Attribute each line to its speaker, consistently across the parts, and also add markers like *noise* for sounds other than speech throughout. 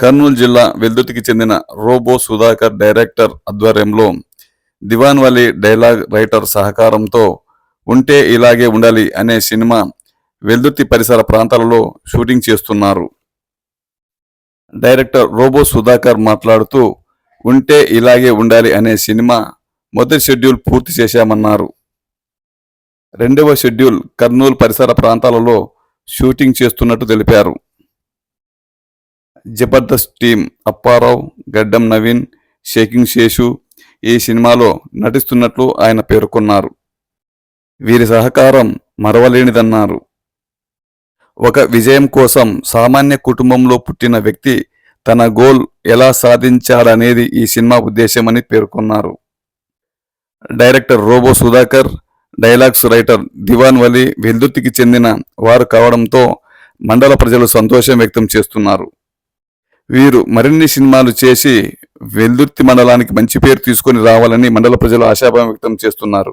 Speaker 1: కర్నూలు జిల్లా వెల్దుర్తికి చెందిన robo Sudhakar director ఆధ్వర్యంలో దివాన్ వలి డైలాగ్ రైటర్ సహకారంతో ఉంటే ఇలాగే ఉండాలి అనే సినిమా వెల్దుర్తి పరిసర ప్రాంతాలలో షూటింగ్ చేస్తున్నారు. డైరెక్టర్ రోబో సుధాకర్ మాట్లాడుతూ ఉంటే ఇలాగే ఉండాలి అనే సినిమా మొదటి షెడ్యూల్ పూర్తి చేశామన్నారు. రెండవ షెడ్యూల్ కర్నూలు పరిసర ప్రాంతాలలో షూటింగ్ చేస్తున్నట్టు తెలిపారు. జబర్దస్త్ టీం అప్పారావు గడ్డం నవీన్ షేకింగ్ శేషు ఈ సినిమాలో నటిస్తున్నట్లు ఆయన పేర్కొన్నారు. వీరి సహకారం మరవలేనిదన్నారు. ఒక విజయం కోసం సామాన్య కుటుంబంలో పుట్టిన వ్యక్తి తన గోల్ ఎలా సాధించాడనేది ఈ సినిమా ఉద్దేశమని పేర్కొన్నారు. Director Robo Sudhakar dialogues writer Diwan Vali వెల్దుర్తికి చెందిన వారు కావడంతో మండల ప్రజలు సంతోషం వ్యక్తం చేస్తున్నారు. వీరు మరిన్ని సినిమాలు చేసి వెల్దుర్తి మండలానికి మంచి పేరు తీసుకొని రావాలని మండల ప్రజలు ఆశాభావం వ్యక్తం చేస్తున్నారు.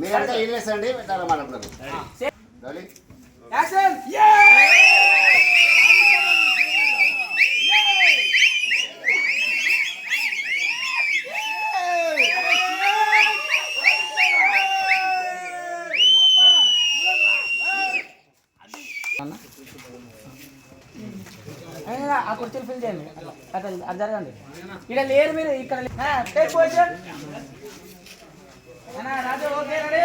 Speaker 2: మీరంతా ఏం చేస్తారండి మాట్లాడుతున్నారు అన్న?
Speaker 3: అయినా ఆ కుర్చీలు ఫిల్ చేయండి. అట్లా. అది జరగండి. ఇక్కడ లేరు మీరు ఇక్కడ Raju okay ready?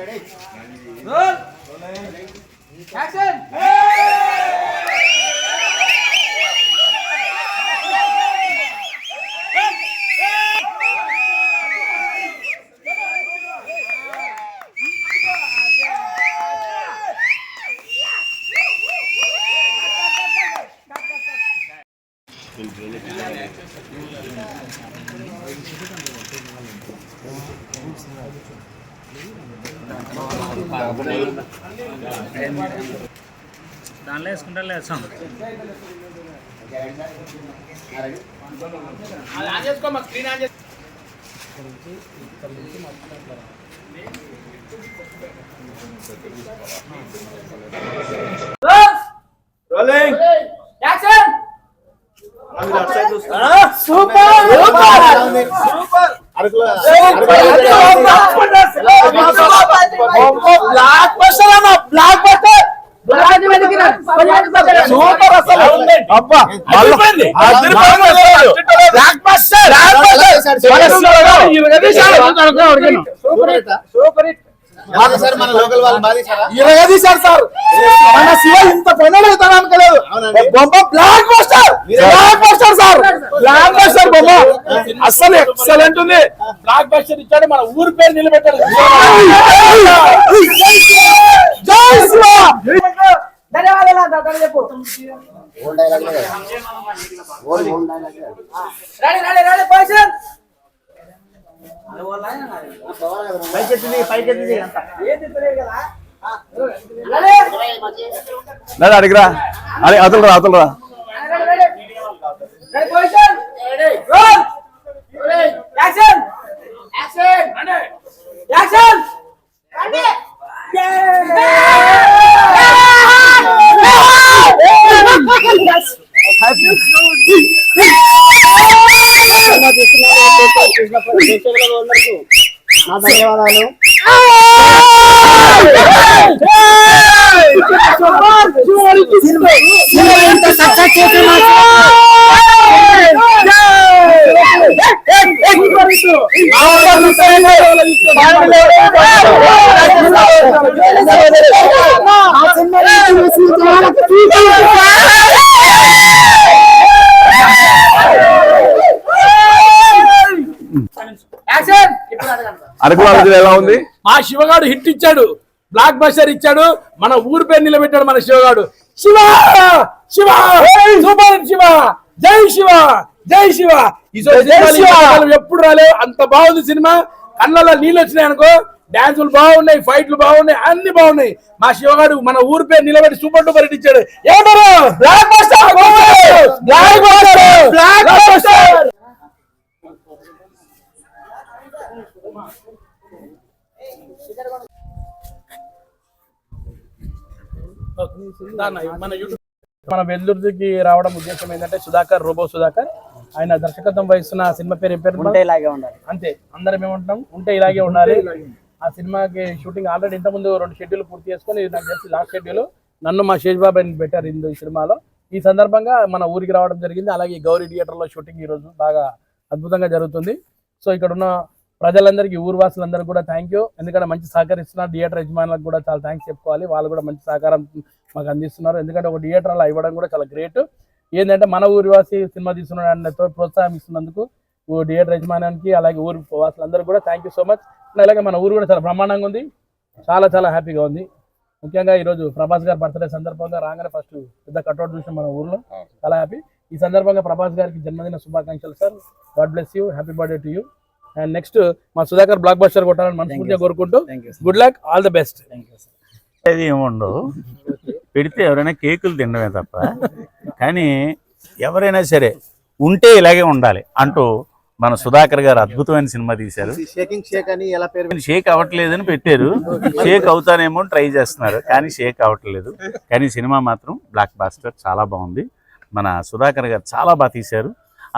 Speaker 2: Ready.
Speaker 3: Roll action
Speaker 4: దానిలో వేసుకుంటా లేచాం
Speaker 2: రెడీ
Speaker 5: అది ఆన్ చేసుకో మాకు స్క్రీన్ ఆన్ చేసుకో rolling
Speaker 3: action
Speaker 5: super super blockbuster అన్న బ్లాక్ బస్టర్ సూపర్ అసలు అబ్బా అదిరిపోయింది. అదిరిపోయింది. Blockbuster.
Speaker 2: Super hit
Speaker 5: super hit.
Speaker 2: బాగా సార్ మన లోకల్ వాళ్ళు బాగా తీశారా?
Speaker 5: ఇరగదీశారు సార్ మన శివ ఇంత అనుకోలేదు. బొమ్మ blockbuster blockbuster sir blockbuster బొమ్మ. అసలు ఎక్సలెంట్ ఉంది. బ్లాక్ బస్టర్ ఇచ్చాడు మన ఊరి పేరు నిలబెట్టాడు.
Speaker 2: పైకెత్తింది, పైకెత్తింది అంతా.
Speaker 1: అడిగిరా? అడి అతలురా అతలురా.
Speaker 3: Ready position roll action action action
Speaker 2: నా ధన్యవాదాలు
Speaker 3: యాక్షన్ ఇప్పుడు
Speaker 1: ఎలా ఉంది?
Speaker 5: మా శివగాడు హిట్ ఇచ్చాడు. బ్లాక్ బస్టర్ ఇచ్చాడు. మన ఊరి పేరు నిలబెట్టాడు మన శివగాడు. శివ! శివ! సూపర్ శివ! జై శివ జై శివ. ఎప్పుడు రాలేవు. అంత బాగుంది సినిమా. కళ్ళలో నీళ్ళు వచ్చినాయి అనుకో. డాన్సులు బాగున్నాయి ఫైట్లు బాగున్నాయి అన్ని బాగున్నాయి. మా శివగాడు మన ఊరి పేరు నిలబెట్టి సూపర్ డూపర్ ఇచ్చాడు. బస్టర్ మన యూట్యూబ్ మన వెల్లుర్తికి రావడం ఉద్దేశం ఏంటంటే సుధాకర్ రోబో సుధాకర్. ఆయన దర్శకత్వం వహిస్తున్న సినిమా పేరు పేరు
Speaker 3: ఇలాగే ఉండాలి.
Speaker 5: అంతే. అందరం ఏమంటున్నాం? ఉంటే ఇలాగే ఉండాలి. ఆ సినిమాకి షూటింగ్ ఆల్రెడీ ఇంతకుముందు రెండు షెడ్యూల్ పూర్తి చేసుకొని నాకు తెలిసి లాస్ట్ షెడ్యూల్ నన్ను మా శేష్ బాబు అని పెట్టారు ఇందు ఈ సినిమాలో. ఈ సందర్భంగా మన ఊరికి రావడం జరిగింది. అలాగే గౌరీ థియేటర్లో షూటింగ్ ఈ రోజు బాగా అద్భుతంగా జరుగుతుంది. సో ఇక్కడ ఉన్న ప్రజలందరికీ ఊరు వాసులందరికీ కూడా థ్యాంక్ యూ ఎందుకంటే మంచి సహకరిస్తున్నారు థియేటర్ యజమానులకు కూడా చాలా థ్యాంక్స్ చెప్పుకోవాలి. వాళ్ళు కూడా మంచి సహకారం మాకు అందిస్తున్నారు. ఎందుకంటే ఒక థియేటర్ అలా ఇవ్వడం కూడా చాలా గ్రేట్ ఏంటంటే మన ఊరి వాసి సినిమా తీస్తున్న ప్రోత్సాహం ఇస్తున్నందుకు థియేటర్ యజమానానికి అలాగే ఊరి వాసులందరూ కూడా థ్యాంక్ యూ సో మచ్ అలాగే మన ఊరు కూడా చాలా బ్రహ్మాండంగా ఉంది. చాలా చాలా హ్యాపీగా ఉంది. ముఖ్యంగా ఈరోజు ప్రభాస్ గారి బర్త్డే సందర్భంగా రాగానే ఫస్ట్ పెద్ద కట్అవుట్ చూసాం మన ఊర్లో. చాలా హ్యాపీ ఈ సందర్భంగా ప్రభాస్ గారికి జన్మదిన శుభాకాంక్షలు sir God bless you happy birthday to you and next మా సుధాకర్ బ్లాక్ బస్టర్ కొట్టాలని మనస్ఫూర్తిగా కోరుకుంటూ good luck all the best
Speaker 6: అది ఏముండవు పెడితే ఎవరైనా కేకులు తినడమే తప్ప. కానీ ఎవరైనా సరే ఉంటే ఇలాగే ఉండాలి అంటూ మన సుధాకర్ గారు అద్భుతమైన సినిమా తీశారు.
Speaker 2: షేకింగ్ షేక్ అని ఎలా పేరు
Speaker 6: షేక్ అవ్వట్లేదని పెట్టారు. షేక్ అవుతానేమో ట్రై చేస్తున్నారు. కానీ షేక్ అవ్వట్లేదు. కానీ సినిమా మాత్రం బ్లాక్ బాస్టర్ చాలా బాగుంది. మన సుధాకర్ గారు చాలా బాగా తీశారు.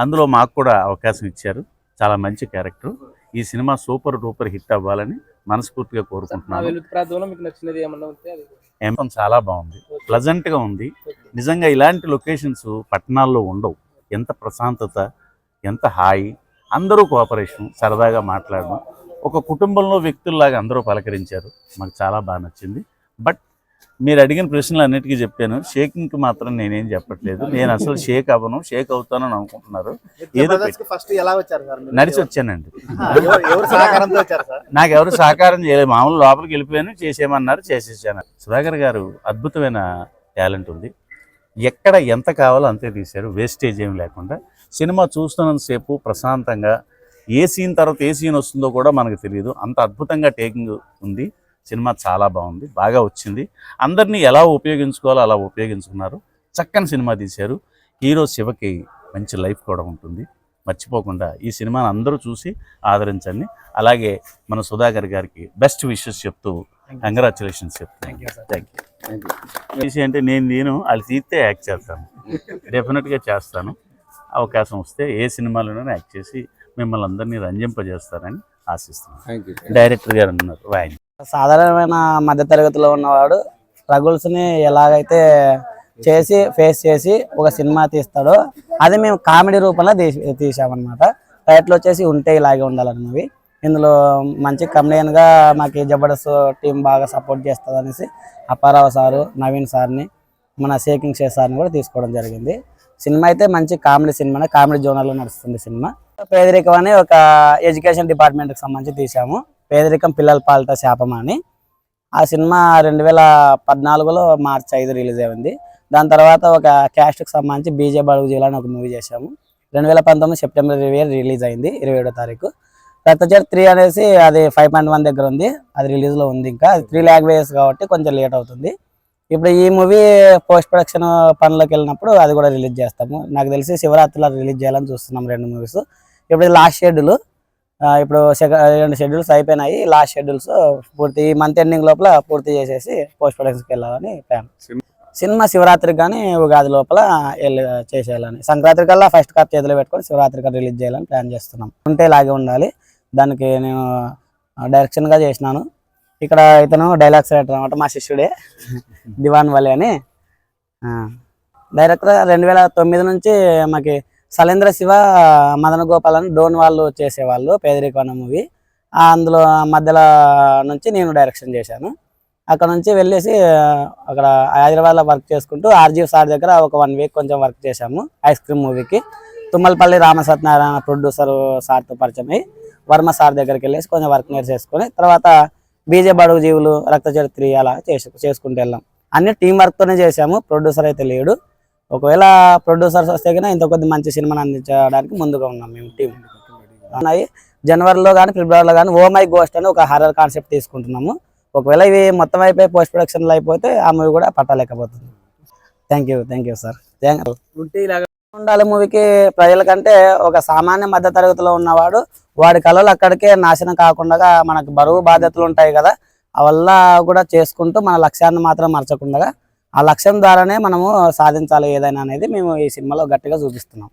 Speaker 6: అందులో మాకు కూడా అవకాశం ఇచ్చారు. చాలా మంచి క్యారెక్టర్. ఈ సినిమా సూపర్ డూపర్ హిట్ అవ్వాలని మనస్ఫూర్తిగా కోరుకుంటున్నాను. చాలా బాగుంది. ప్లజెంట్గా ఉంది. నిజంగా ఇలాంటి లొకేషన్స్ పట్టణాల్లో ఉండవు. ఎంత ప్రశాంతత ఎంత హాయి అందరూ కోఆపరేషన్ సరదాగా మాట్లాడడం. ఒక కుటుంబంలో వ్యక్తుల్లాగా అందరూ పలకరించారు. మాకు చాలా బాగా నచ్చింది. బట్ మీరు అడిగిన ప్రశ్నలు అన్నిటికీ చెప్పాను. షేకింగ్కి మాత్రం నేనేం చెప్పట్లేదు. నేను అసలు షేక్ అవ్వను షేక్ అవుతానని అనుకుంటున్నారు. ఏదో
Speaker 2: ఫస్ట్ ఎలా వచ్చారు?
Speaker 6: నడిచి వచ్చానండి. నాకు ఎవరు సహకారం చేయలేదు. మామూలు లోపలికి వెళ్ళిపోయాను చేసేయమన్నారు చేసేసాను. సుధాకర్ గారు అద్భుతమైన టాలెంట్ ఉంది. ఎక్కడ ఎంత కావాలో అంతే తీశారు. వేస్టేజ్ ఏం లేకుండా. సినిమా చూస్తున్నంతసేపు ప్రశాంతంగా ఏ సీన్ తర్వాత ఏ సీన్ వస్తుందో కూడా మనకు తెలియదు అంత అద్భుతంగా టేకింగ్ ఉంది. సినిమా చాలా బాగుంది బాగా వచ్చింది. అందరినీ ఎలా ఉపయోగించుకోవాలో అలా ఉపయోగించుకున్నారు. చక్కని సినిమా తీశారు. హీరో శివకి మంచి లైఫ్ కూడా ఉంటుంది. మర్చిపోకుండా ఈ సినిమాని అందరూ చూసి ఆదరించండి. అలాగే మన సుధాకర్ గారికి బెస్ట్ విషెస్ చెప్తూ కంగ్రాచులేషన్స్ చెప్తాను థ్యాంక్ యూ విషయం అంటే నేను నేను వాళ్ళు తీస్తే యాక్ట్ చేస్తాను. డెఫినెట్గా చేస్తాను. అవకాశం వస్తే ఏ సినిమాలోనైనా యాక్ట్ చేసి మిమ్మల్ని అందరినీ రంజింపజేస్తారని ఆశిస్తున్నాను. డైరెక్టర్ గారు అన్నారు వాయిన్
Speaker 3: సాధారణమైన మధ్యతరగతిలో ఉన్నవాడు స్ట్రగుల్స్ని ఎలాగైతే చేసి ఫేస్ చేసి ఒక సినిమా తీస్తాడో అది మేము కామెడీ రూపంలో తీసి తీసామన్నమాట టైట్లు వచ్చేసి ఉంటే ఇలాగే ఉండాలన్నవి. ఇందులో మంచి comedian మాకు జబర్దస్త్ టీం బాగా సపోర్ట్ చేస్తుంది అనేసి అప్పారావు సారు నవీన్ సార్ని మన షేకింగ్ షే సార్ని కూడా తీసుకోవడం జరిగింది. సినిమా అయితే మంచి కామెడీ సినిమా కామెడీ జోనర్లో నడుస్తుంది సినిమా. పేదరికం అని ఒక ఎడ్యుకేషన్ డిపార్ట్మెంట్కి సంబంధించి తీసాము పేదరికం పిల్లల పాలిట శాపం అని. ఆ సినిమా రెండు వేల పద్నాలుగులో మార్చి ఐదు రిలీజ్ అయింది. దాని తర్వాత ఒక క్యాస్ట్కి సంబంధించి బీజే బడుగు జిల్లా అని ఒక మూవీ చేశాము. రెండు వేల పంతొమ్మిది సెప్టెంబర్ ఇరవై రిలీజ్ అయింది ఇరవై ఏడో తారీఖు. రక్తచర్ త్రీ అనేసి అది ఫైవ్ పాయింట్ వన్ దగ్గర ఉంది అది రిలీజ్లో ఉంది ఇంకా. అది త్రీ లాంగ్వేజెస్ కాబట్టి కొంచెం లేట్ అవుతుంది. ఇప్పుడు ఈ మూవీ పోస్ట్ ప్రొడక్షన్ పనులకు వెళ్ళినప్పుడు అది కూడా రిలీజ్ చేస్తాము. నాకు తెలిసి శివరాత్రిలో రిలీజ్ చేయాలని చూస్తున్నాం రెండు మూవీస్. ఇప్పుడు లాస్ట్ షెడ్యూల్. ఇప్పుడు రెండు షెడ్యూల్స్ అయిపోయినాయి. లాస్ట్ షెడ్యూల్స్ పూర్తి ఈ మంత్ ఎండింగ్ లోపల పూర్తి చేసేసి పోస్ట్ ప్రొడక్షన్కి వెళ్ళాలని ప్లాన్ సినిమా? శివరాత్రికి కానీ ఉగాది లోపల వెళ్ళి చేసేయాలని. సంక్రాంతి కల్లా ఫస్ట్ కాప్ చేతిలో పెట్టుకొని శివరాత్రికి రిలీజ్ చేయాలని ప్లాన్ చేస్తున్నాం. ఉంటే ఇలాగే ఉండాలి. దానికి నేను డైరెక్షన్గా చేసినాను. ఇక్కడ ఇతను డైలాగ్స్ రైటర్ అనమాట మా శిష్యుడే. *laughs* దివాన్ వలి అని. డైరెక్టర్ రెండు వేల తొమ్మిది నుంచి మాకి సలేంద్ర శివ మదన గోపాల్ అని డోన్ వాళ్ళు చేసేవాళ్ళు పేదరికం మూవీ అందులో మధ్యలో నుంచి నేను డైరెక్షన్ చేశాను. అక్కడ నుంచి వెళ్ళేసి అక్కడ హైదరాబాద్లో వర్క్ చేసుకుంటూ ఆర్జీవ్ సార్ దగ్గర ఒక వన్ వీక్ కొంచెం వర్క్ చేశాము ఐస్ క్రీమ్ మూవీకి తుమ్మలపల్లి రామసత్యనారాయణ ప్రొడ్యూసర్ సార్తో పరిచయం అయ్యి వర్మ సార్ దగ్గరికి వెళ్ళేసి కొంచెం వర్క్ నేర్చేసుకొని తర్వాత బీజే బడుగు జీవులు రక్త అలా చేసు చేసుకుంటూ వెళ్ళాం. అన్ని టీం వర్క్తోనే చేశాము. ప్రొడ్యూసర్ అయితే లేడు. ఒకవేళ ప్రొడ్యూసర్స్ వస్తే కన్నా ఇంత కొద్ది మంచి సినిమాని అందించడానికి ముందుగా ఉన్నాం మేము టీం ఉన్నాయి. జనవరిలో కానీ ఫిబ్రవరిలో కానీ ఓ మై గోస్ట్ అని ఒక హర్రర్ కాన్సెప్ట్ తీసుకుంటున్నాము. ఒకవేళ ఇవి మొత్తం అయిపోయి పోస్ట్ ప్రొడక్షన్లో అయిపోతే ఆ మూవీ కూడా పట్టలేకపోతుంది. Thank you thank you sir ఉండాలి మూవీకి ప్రజలకంటే ఒక సామాన్య మధ్య తరగతిలో ఉన్నవాడు వాడి కళలు అక్కడికే నాశనం కాకుండా మనకు బరువు బాధ్యతలు ఉంటాయి కదా వల్ల కూడా చేసుకుంటూ మన లక్ష్యాన్ని మాత్రం మరచకుండా ఆ లక్ష్యం ద్వారానే మనము సాధించాలి ఏదైనా అనేది మేము ఈ సినిమాలో గట్టిగా చూపిస్తున్నాం.